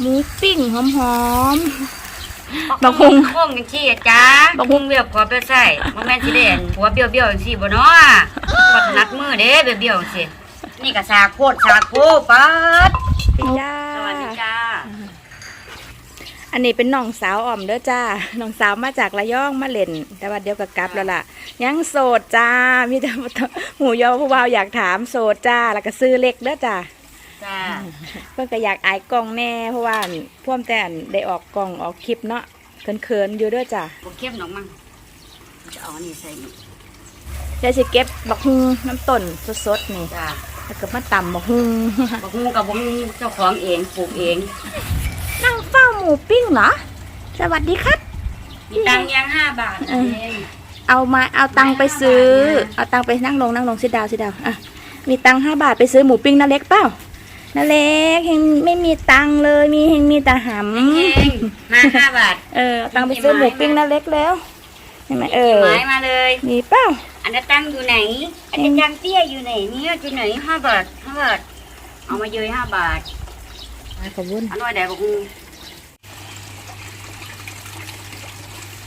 หมูปิ้งหอมหอมบักฮุงโค้งจังซี่อะจ้าบักฮุงเบี้ยวขอไปใส่บ่แม่นสิได้อันหัวเบี้ยวๆจังซี่บ่เนาะบ่ถนัดมือเด้เบี้ยวๆจังซี่นี่ก็สากโพดสากโพปัดๆจ้าสวัสดีจ้าอันนี้เป็นน้องสาวอ่อมเด้อจ้า น้องสาวมาจากระยองมาเล่น แต่ว่าเดียวกับกลับแล้วล่ะ ยังโสดจ้า มีแต่หูยอผู้บ่าวอยากถามโสดจ้า แล้วก็ซื้อเล็กเด้อจ้า จ้าเพื่อนก็อยากอายกล้องแน่เพราะว่าพ่วมแต่อันได้ออกกล้องออกคลิปเนาะเขินๆอยู่เด้วยจ้าบ่เข้มดอกมั้งจะเอาอันนี้ใส่นี่เดี๋ยวสิเก็บบักฮุงน้ำต้นสดๆนี่จ้าแล้วก็มาตำบักฮุงบักฮุงกับบักฮุงเจ้าของเองปลูกเองนั่งเฝ้าหมูปิ้งเหรอสวัสดีครับ มีตังค์ยัง5บาทเออเองเอามาเอาตังค์ไปซื้อไม่ห้าบาทนะเอาตังค์ไปนั่งลงนั่งลงสิดาวสิดาวอะมีตังค์ห้าบาทไปซื้อหมูปิ้งน้าเล็กเปล่า น้าเล็กเฮงไม่มีตังค์เลย มีเฮงมีแต่หเองมา5บาทำเออเอาตังค์ไปซื้อหมูปิ้งน้าเล็กแล้วเห็นไหมเออไม้มาเลย มีเปล่าอันนั้นตั้งอยู่ไหน อันนี้ตังเตี้ยอยู่ไหนเนี่ยอยู่ไหนห้าบาทห้าบาท เอามาเยยห้าบาทขอบคุณอันน้อยใดบอกงู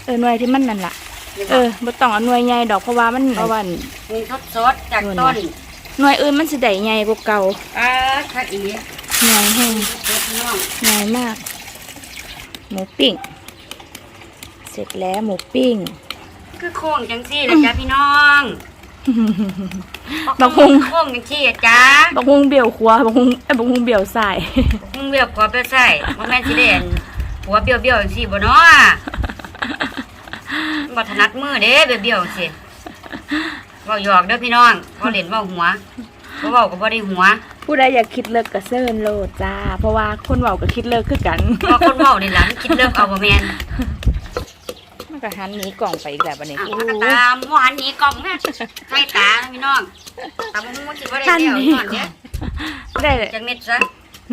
เออหน่วยที่มันนั่นล่ะ เออบ่ต้องเอาหน่วยใหญ่ดอกเพราะว่ามันเพราะว่างูทดสดจากต้น หน่วยอื่นมันสิได้ใหญ่กว่าเก่าอ่าคักอีหน่วยแห้งเด็ดน้องใหญ่มาก หมูปิ้ง เสร็จแล้วหมูปิ้ง คือโค้งจังซี่นะจ๊ะพี่น้องบักฮุงโค้งจังซี่อะจ้าบักฮุงเบี่ยวขวาบักฮุงเอ้ยบักฮุงเบี่ยวซ้ายบักฮุงเบี้ยวขอไปใส่บ่แม่นสิได้อันหัวเบี้ยวเบี้ยวๆจังซี่บ่เนาะบ่ถนัดมือเด้เบี้ยวเบี้ยวๆจังซี่ เว้าหยอกเด้อพี่น้องเว้าเล่นเว้าหัวบ่เว้าก็บ่ได้หัวผู้ใดอยากคิดเลิกกับเซิร์นโลดจ้า เพราะว่าคนเว้าก็คิดเลิกคือกันเพราะคนเว้านี่ล่ะมันคิดเลิกเอาบ่แม่นมันก็หันหนีกล่องไปอีกแล้วบัดนี้อะโอ้มันโหก็ตามหวานหนี้กล่องนะใส่ตานะพี่น้องตำหูคิดว่าได้หันเดียวหนีก่อนเนี้ยได้เลยจังเม็ดซะ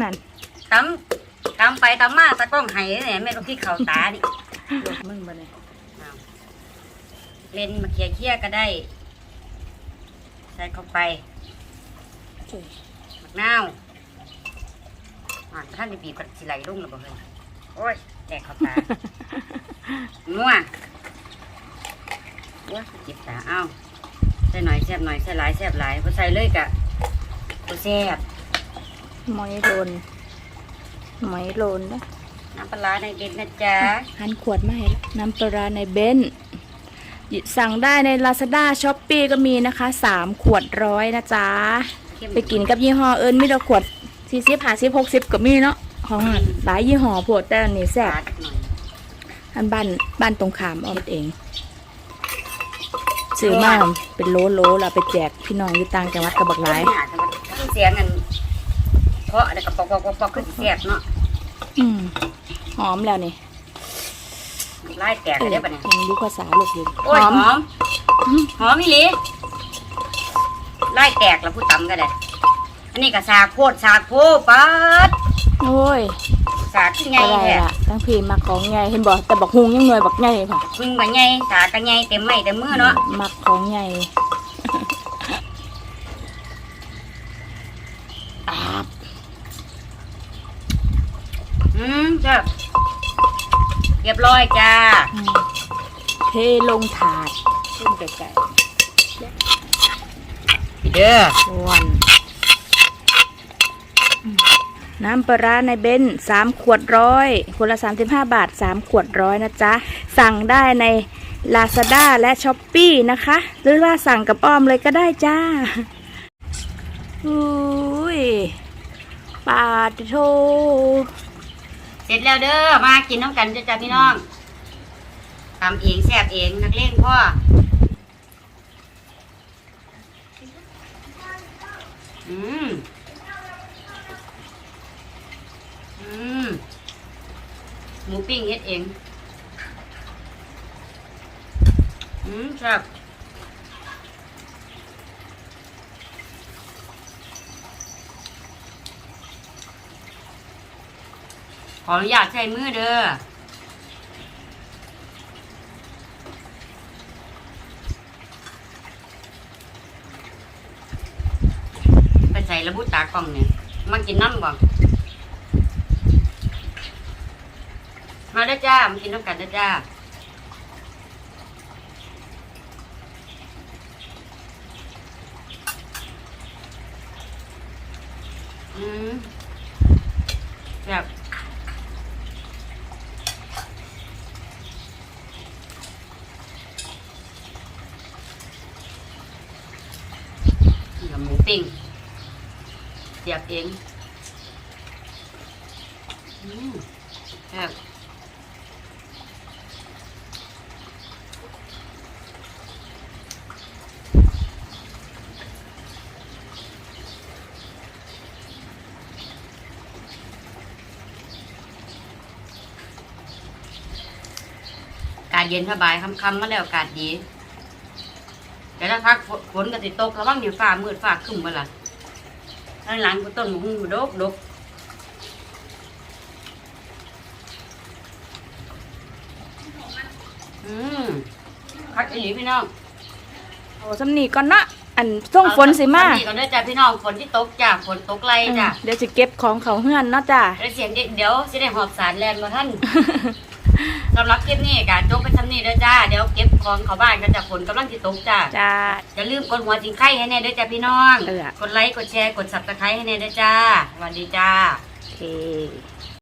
นั่นตำตำไปตำมาตะกล้องไห้เนี่ยแม่ลูกพี่เขาตาดิมึงบัดนี้ เล่นมาเคลียร์เคลียร์ก็ได้ ใส่เข้าไปมะนาวอ่านท่านได้บีบกับสิไหลลงแล้วบ่เฮ้ยโอ้ยแตกเข้าตานัวโอ้ยเจ็บตาเอ้าใส่หน่อยแซ่บหน่อยใส่หลายแซ่บหลายพอใส่เลยกะบ่แซ่บหมอยโลนหมอยโลนนะน้ำปลาร้าในเด็ดนะจ๊ะหันขวดมาให้แล้วน้ำปลาร้าในเบนซ์ สั่งได้ใน Lazada s h o p e e ก็มีนะคะสามขวดร้อยนะจ๊ะเข้มไปกินกับยี่ห้อเอิญมีแต่ขวดสี่สิบห้าสิบหกสิบก็มีเนาะของหลายยี่ห้อโพดแต่อันนี้แซ่บปลาจักหน่อยอันบ้านบ้านตรงขามเอาเองซื้อมาเป็นโลโลแล้วไปแจกพี่น้องอยู่ต่างจังหวัดกับบักหลายเนี่ยจะมันเสียงกันเพราะอะไรกับปอกปอกปอกปอกขึ้นแซ่บเนาะอืมหอมแล้วนี่ ไล่แตกเออได้ปะเนี่ยยังดูภาษาลูกอยู่โอ้ยหอมหอมอีหลีไล่แตกแล้วพูดตำก็ได้อันนี้ก็สากโพดสากโพปัดโอ้ยสากที่ไงอะไรแท้ล่ะทั้งพีมักของไงเห็นบอกแต่บักฮุงยังหน่วยบักไงค่ะพึ่งมาไงสากกันไงเต็มไม้เต็มมือเนาะมักของไงอาบ อืมจ้ะ เรียบร้อยจ้าอืมเทลงถาดขึ้นไก่เด้อๆวันอืมน้ำปลาร้าในเบนซ์สามขวดร้อยขวดละสามสิบห้าบาทสามขวดร้อยนะจ๊ะ สั่งได้ใน Lazada และ s h อ p e e นะคะ หรือว่าสั่งกับอ้อมเลยก็ได้จ้าอุ้ยปาดโท เสร็จแล้วเด้อมากินน้ำกันจ้ะจ้าพี่น้องทำเองแซ่บเองนักเล่นพ่ออืมอืมหมูปิ้งเฮ็ดเองอืมแซ่บ ขออนุญาตใช้มือเด้อไปใส่ระบุตากล่องเนี่ยมันกินน้ำบ่มาได้อจ้ามากินน้ำกันได้อจ้าอืมแบบนี่กับหมู ปิ้งเสียบเองอืมแบบกาศเย็นสบายค่ำๆมาแล้วอากาศดี แต่ถ้าพักฝฝนก็ติดตกระวังเดี๋ยวฟ้ามืดฟ้าครึ้มมาละด้านหลังก็ต้นหมูหูดกดกอืมคักอีหลีพี่น้องโอ้สำนีก่อนเนาะอันส่งฝนสิมาเอก่อนเด้อจ้าพี่น้องฝนที่ตกจ้าฝนตกไล่จ้าเดี๋ยวสิเก็บของเขาเฮือนเนาะจ้าแล้วเสียงเด็กเดี๋ยวสิได้หอบสารแลนมาท่าน สำหรับคลิปนี้การจบไปทำนี่เด้อจ้า เดี๋ยวเก็บของเขาบ้านกันจากฝนกำลังที่ตกจ้า จ้า อย่าลืมกดหัวจิงไข่ให้แน่เด้อจ้าพี่น้อง เออ กดไลค์ กดแชร์ กดสับตะไคร้ให้แน่เด้อจ้าสวัสดีจ้า โอเค